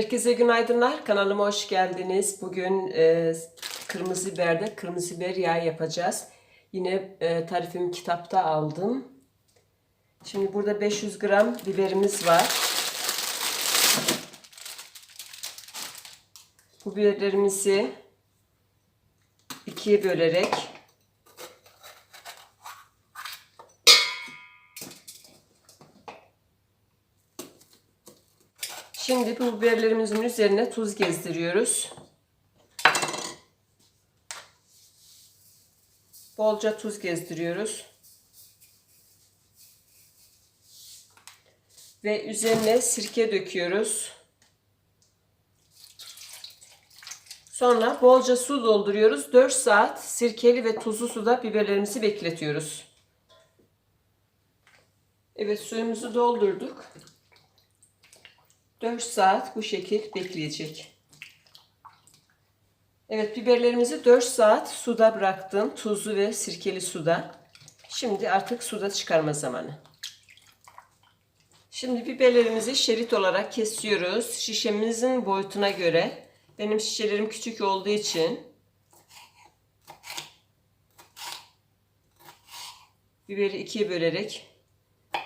Herkese günaydınlar. Kanalıma hoş geldiniz. Bugün e, kırmızı biberde kırmızı biber yağı yapacağız. Yine e, tarifimi kitapta aldım. Şimdi burada 500 gram biberimiz var. Bu biberlerimizi ikiye bölerek Şimdi bu biberlerimizin üzerine tuz gezdiriyoruz. Bolca tuz gezdiriyoruz. Ve üzerine sirke döküyoruz. Sonra bolca su dolduruyoruz. 4 saat sirkeli ve tuzlu suda biberlerimizi bekletiyoruz. Evet suyumuzu doldurduk. 4 saat bu şekil bekleyecek. Evet biberlerimizi 4 saat suda bıraktım. Tuzlu ve sirkeli suda. Şimdi artık suda çıkarma zamanı. Şimdi biberlerimizi şerit olarak kesiyoruz. Şişemizin boyutuna göre. Benim şişelerim küçük olduğu için biberi ikiye bölerek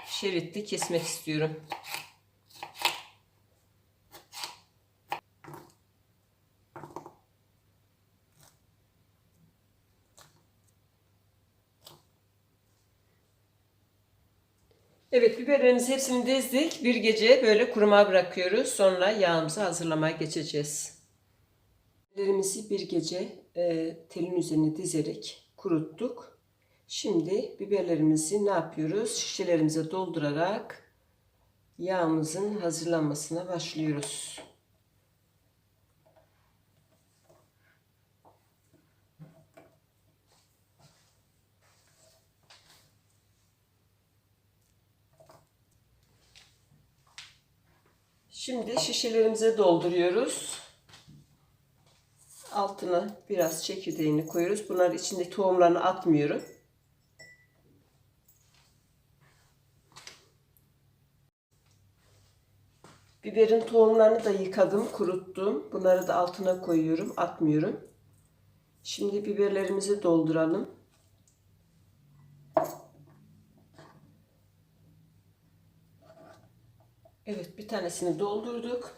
şeritli kesmek istiyorum. Evet biberlerimizi hepsini dizdik. Bir gece böyle kurumaya bırakıyoruz. Sonra yağımızı hazırlamaya geçeceğiz. Biberlerimizi bir gece e, telin üzerine dizerek kuruttuk. Şimdi biberlerimizi ne yapıyoruz? Şişelerimize doldurarak yağımızın hazırlanmasına başlıyoruz. Şimdi şişelerimize dolduruyoruz. Altına biraz çekirdeğini koyuyoruz. Bunlar içinde tohumlarını atmıyorum. Biberin tohumlarını da yıkadım, kuruttum. Bunları da altına koyuyorum, atmıyorum. Şimdi biberlerimizi dolduralım. Evet bir tanesini doldurduk.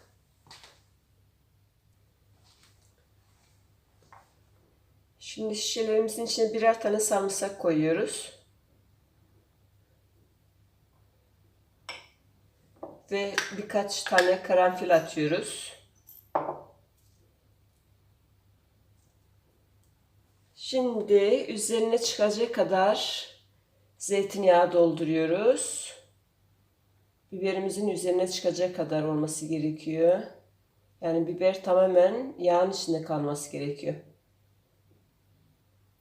Şimdi şişelerimizin içine birer tane sarımsak koyuyoruz. Ve birkaç tane karanfil atıyoruz. Şimdi üzerine çıkacak kadar zeytinyağı dolduruyoruz. Biberimizin üzerine çıkacak kadar olması gerekiyor. Yani biber tamamen yağın içinde kalması gerekiyor.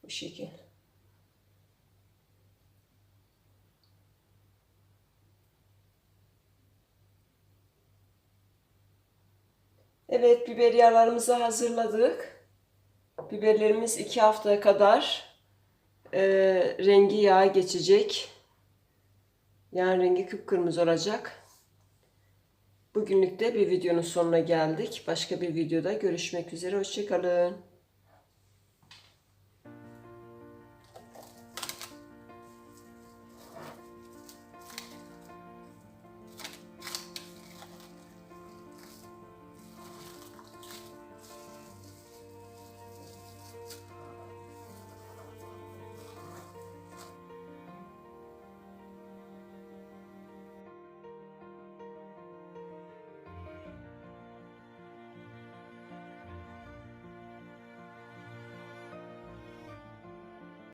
Bu şekil. Evet biber yağlarımızı hazırladık. Biberlerimiz iki haftaya kadar e, rengi yağa geçecek. Yani rengi kıpkırmızı olacak. Bugünlük de bir videonun sonuna geldik. Başka bir videoda görüşmek üzere. Hoşçakalın.